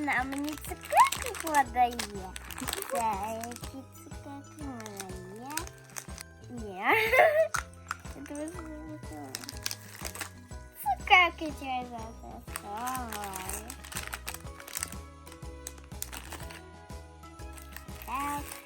На мені цукерки подає. Це які цукерки в? Ні. Цукерки через засовую. Так.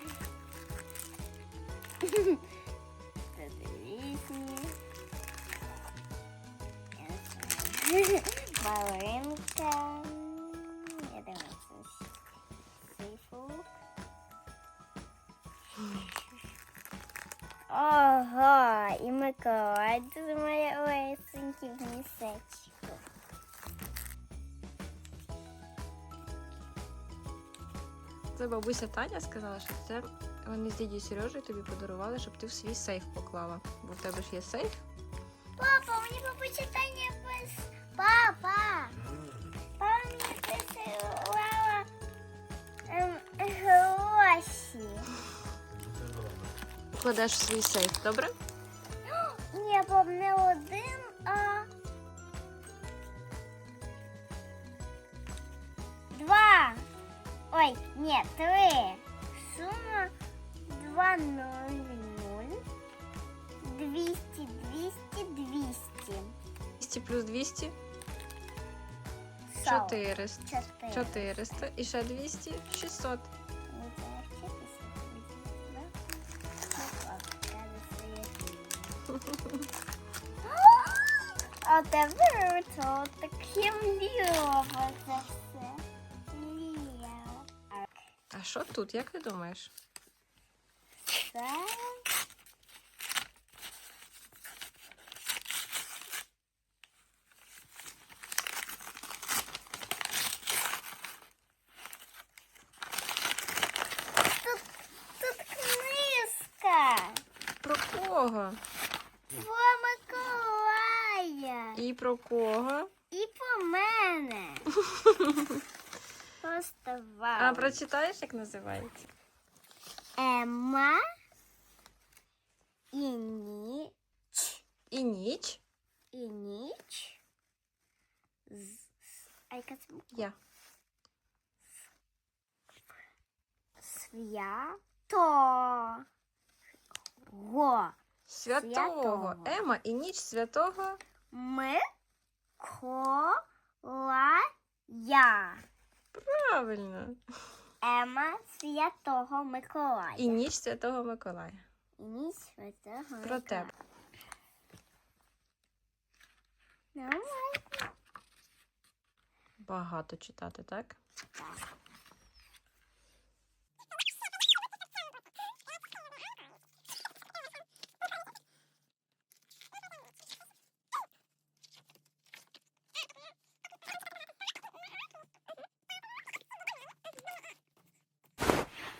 Ого, і Миколай тут моє лесенькі в місечку. Це бабуся Таня сказала, що це вони з дідю Сережею тобі подарували, щоб ти в свій сейф поклала. Бо в тебе ж є сейф. Папа, мені почитання без... Папа! Папа Кладеш в свій сейф, добре? Ні, пап, не один, а... Два. Ой, ні, три. Сума два нуль нуль. Двісті, двісті, двісті. 200 плюс 200 Сорок. 400. Чотири. 400 і ще 200 600. А тепер то таке мліво це все. Мліво. А А що тут, як ти думаєш? це... Тут, тут книжка. Про кого? Про Миколая. І по мене. Просто вау. А прочитаєш, як називається? Ема і ніч. І ніч. І ніч. З... А яка це буква? Я. Свято. Го. Святого. Святого. Ема і ніч святого. Миколая. Правильно. Ема святого Миколая. І ніч святого Миколая. І ніч святого Про Миколая. тебе. Нормально. Багато читати, так? Так.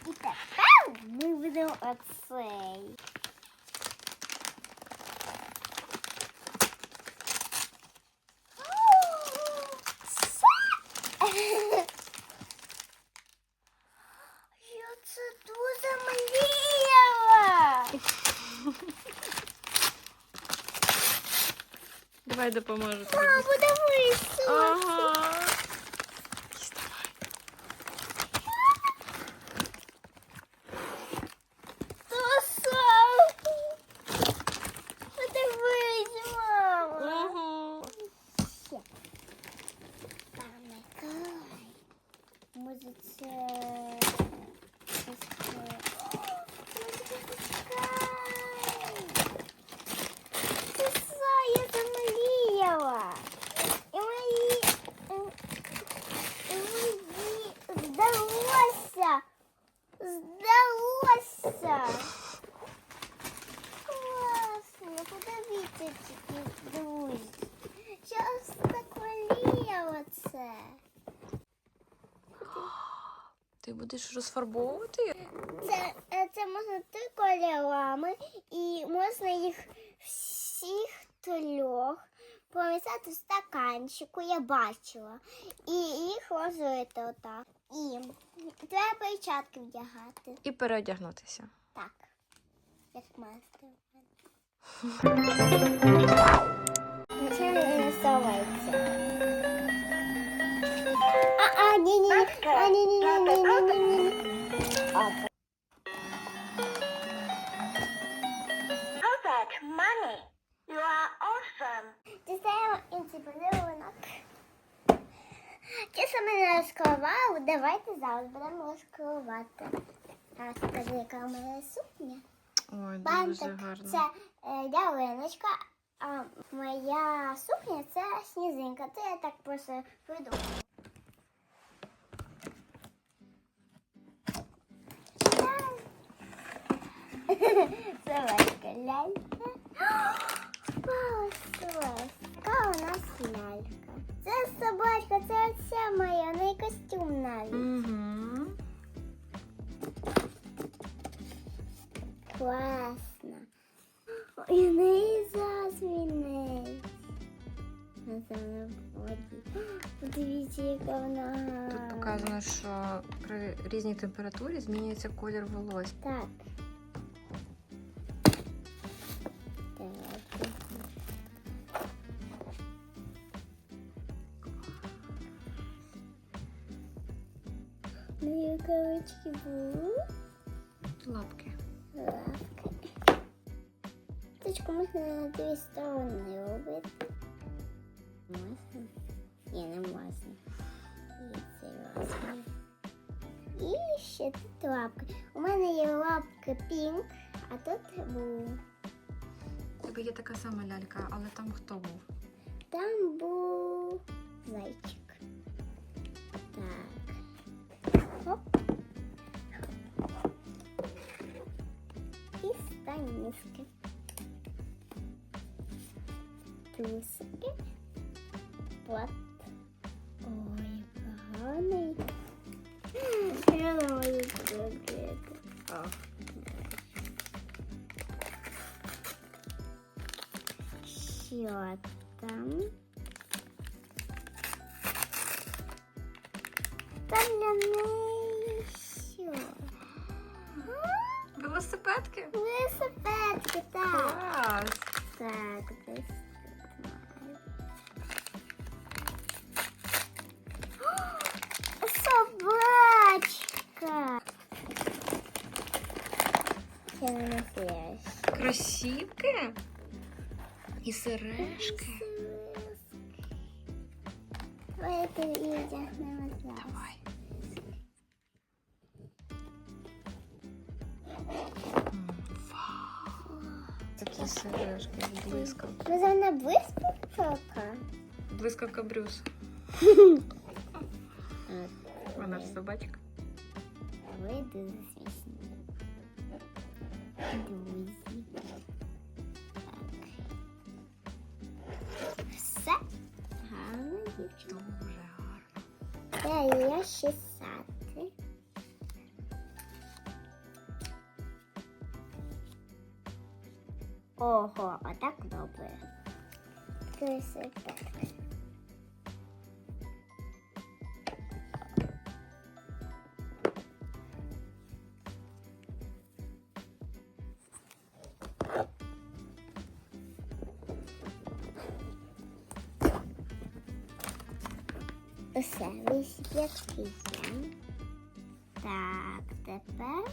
І тепер ми будемо оцей. Це- Я це дуже мріяла. Давай допоможу тобі. Мама, подивись. Ага. Yay. Будеш розфарбовувати? Це, е, це можна три кольорами, і можна їх всіх трьох помістити в стаканчику, я бачила. І їх розлити отак. І треба перчатки вдягати. І переодягнутися. Так. Як мастер. Нічого не совається. Perfect, money. You are awesome. Дістаємо інший подарунок. Ті, що ми не розкривали, давайте зараз будемо розкривати. А скажи, яка у мене сукня? Ой, дуже Бантик гарно. це е, ялиночка, а моя сукня це сніжинка. Це я так просто придумала. Собачка лялька. Яка у нас лялька? Це собачка, це оця моя, в неї костюм навіть. Угу. Класно. Ой, в неї засмінець. На самому воді. Подивіться, яка вона. гарна. Тут показано, що при різній температурі змінюється колір волосся. Так. Рукавички були. Лапки. Лавки. Точку можна на дві сторони робити. Можна? Ні, не можна. І це розмір. І ще тут лапки. У мене є лапки пінк, а тут був. Тебе є така сама лялька, але там хто був? Там був зайчик. Так. І станіски. Трусики. От. Ой, поганий. Я не можу зробити. О. Що там? Там Це не настоящий. Кросівки? І сережки. Давайте її вдягнемо зараз. Давай. М, Вау! Такі сережки з блискавки. Ну, вона блискавка. Блискавка Брюс. Вона ж собачка. Ви дуже смішні. Друзі. Так. Все. Гарно, дівчинка. Дуже гарно. Та я шістати. Ого, а так добре. Красота. Висвітки. Так, тепер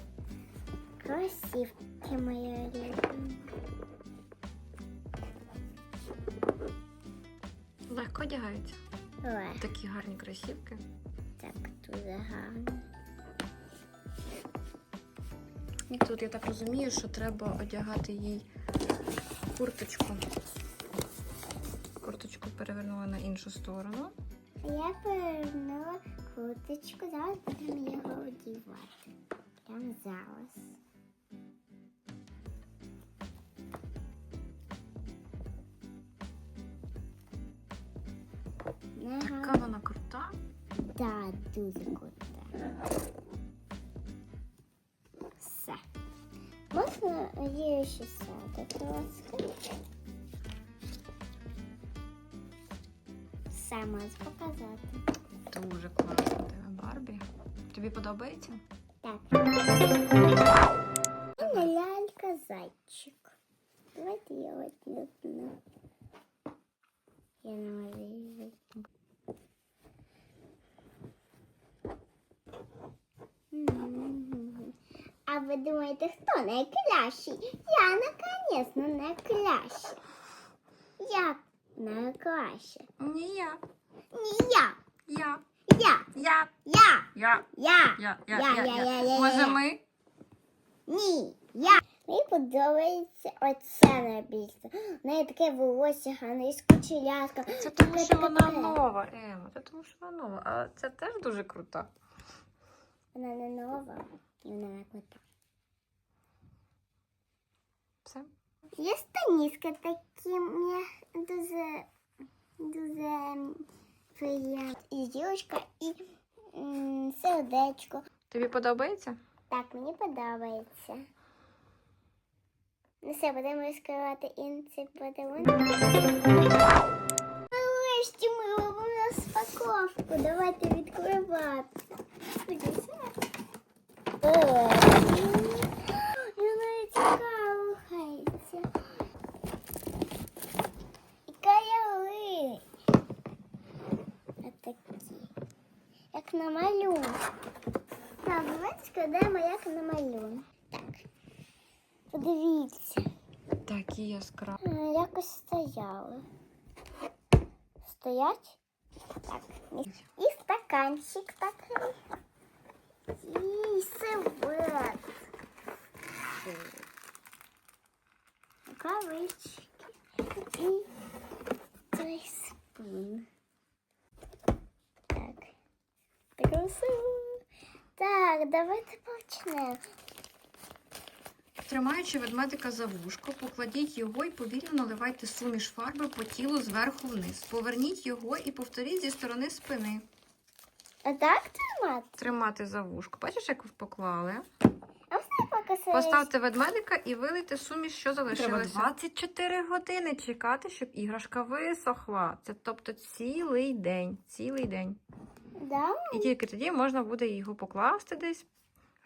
кросівки моя рідна. Легко одягаються. Ой, Такі гарні кросівки. так дуже гарно. І тут я так розумію, що треба одягати їй курточку. Курточку перевернула на іншу сторону. Я повернула куточку. Зараз будемо його одівати. Прямо зараз. Ну, така вона крута? Так, да, дуже крута. Все. Можна її ще садити ласка? Все можу показати. Дуже класно. Барбі. Тобі подобається? Так. Мене лялька зайчик. Давайте я одну. Я не можу її вийти. А ви думаєте, хто найкращий? Я наконець-то найкраща. Я найкраща. Ні, я. Ні я. Я. Я. Я. Я. Я. Я. Я. Я, я, я, я, Може ми? Ні, я. Мені подобається оця найбільше. У неї таке волосся, гарне, і кучерявка. Це тому, що вона нова, Ема. Це тому, що вона нова. А це теж дуже круто. Вона не нова, вона не крута. Все. Є станіска такі мені дуже, дуже приємні. І зірочка, і м, сердечко. Тобі подобається? Так, мені подобається. Ну все, будемо розкривати інші подарунки. Нарешті ми робимо розпаковку. Давайте відкривати. Подивіться. О, Як на малюнку. Так, давайте складаємо як на малюнок. Так. Подивіться. Такі яскраві. Е, Якось стояли. Стоять? Так. І стаканчик такий. І сервет. Рукавички. І цей спин. Так красиво. Так, давайте почнемо. Тримаючи ведмедика за вушко, покладіть його і повільно наливайте суміш фарби по тілу зверху вниз. Поверніть його і повторіть зі сторони спини. А так тримати? Тримати за вушко. Бачиш, як поклали? А все Поставте ведмедика і вилийте суміш, що залишилося. Треба 24 години чекати, щоб іграшка висохла. Це тобто цілий день. Цілий день. Да? І тільки тоді можна буде його покласти десь,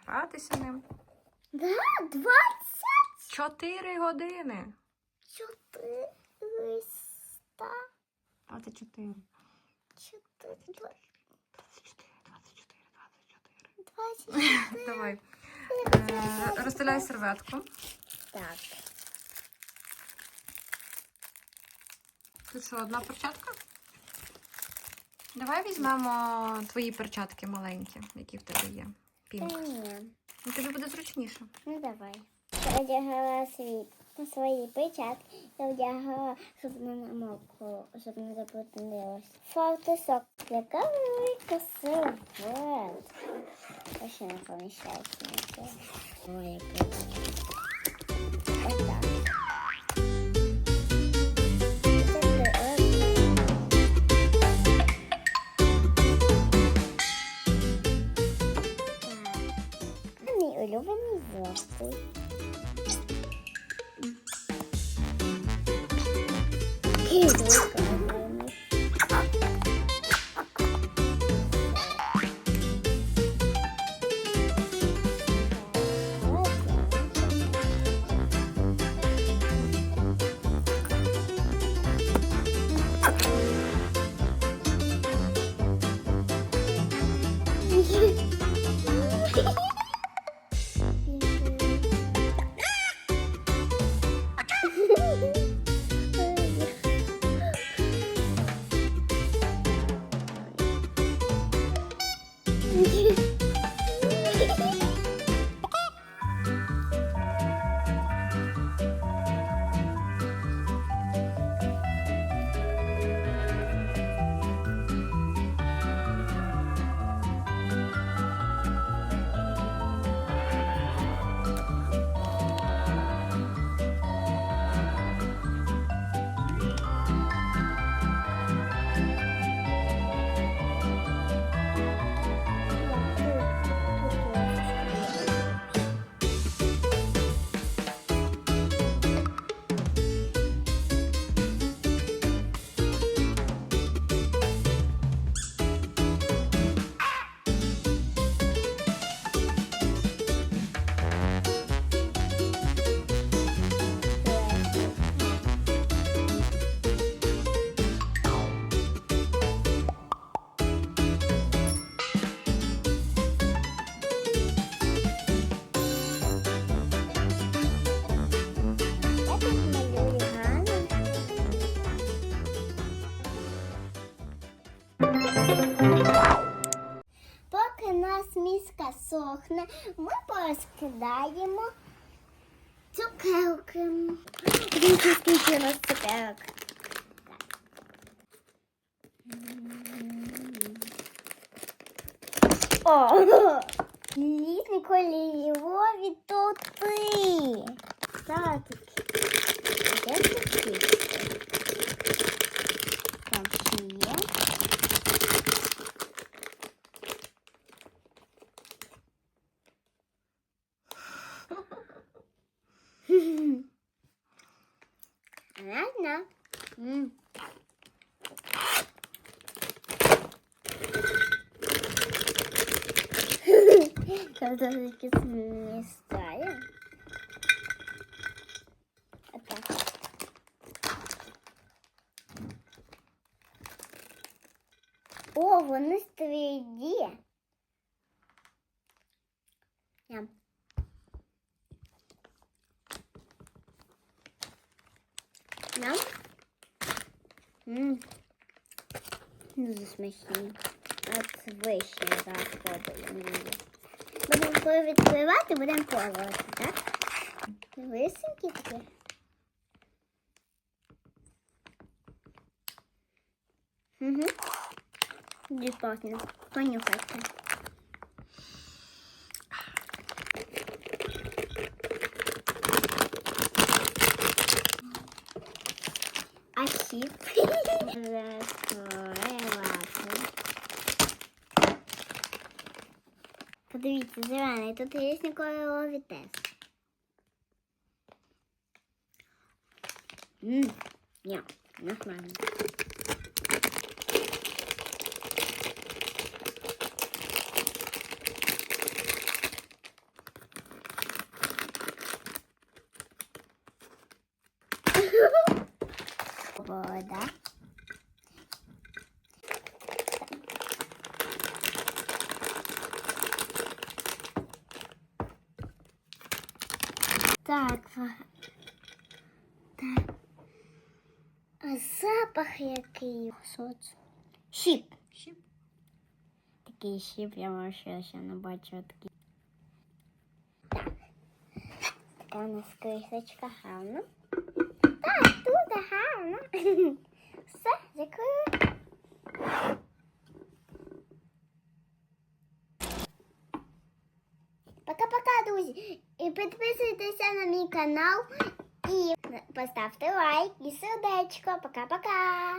гратися ним. Да, 24. 4 години. 24. 24. 4. 24, 24, 24. Давай. Е, Розстеляй серветку. Так. Тут що, одна перчатка? Давай візьмемо твої перчатки маленькі, які в тебе є. Та Пінк. ні. Ну, тобі буде зручніше. Ну давай. Я одягала свій, ну, свої печатки. Я одягала, щоб не намокло, щоб не заплутнилось. Фартусок. Яка велика сервет. Я ще не поміщається на. Ой, який. Отак. Це улюблений зошит. Кілюка. Підсохне, ми порозкидаємо цукерки. Дивіться, скільки у нас цукерок. О! Літні кольорові торти. Так, де тут Там ще є. Ладно. М. Когда таки сместаем. Отак. О, вони стрійді. Ням. Ням. Ммм. Дуже смачні. От вишні заходили мені. Будемо відкривати, будемо пробувати, так? Висенькі такі. Угу. Діпотно. Понюхайте. А щіп? Розкривати. Подивіться, зелений, тут є кольорові теж. Ммм, ні, нормально. Вода. Так. Так. А запах який? Що це? Щіп. Щіп. Такий щіп, я вам ще, не бачила такий. Так. Така у нас крисочка гарна. Так, тут гарно. Все, закрию. Пока-пока, друзі. І підписуйтеся на мій канал і поставте лайк і сердечко. Пока-пока.